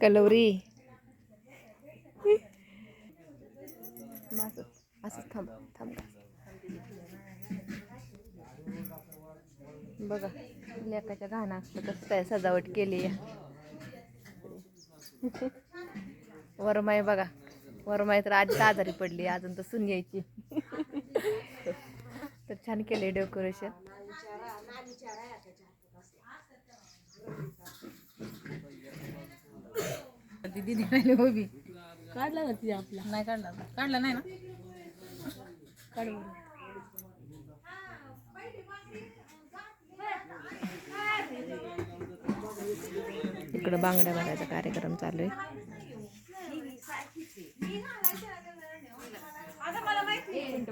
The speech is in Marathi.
कलवरी असं असंच थांब थांब बघा लेकाच्या घाणा कसं काय सजावट केली आहे. वरमाई बघा वरमाई तर आधीच आजारी पडली अजून तर सुन यायची. तर छान केले डेकोरेशन दिदी राहिली उभी. काढला ना ती आपला. नाही काढला काढला नाही ना? काढ इकडं बांगड्या भरायचा कार्यक्रम चालू आहे. मला माहिती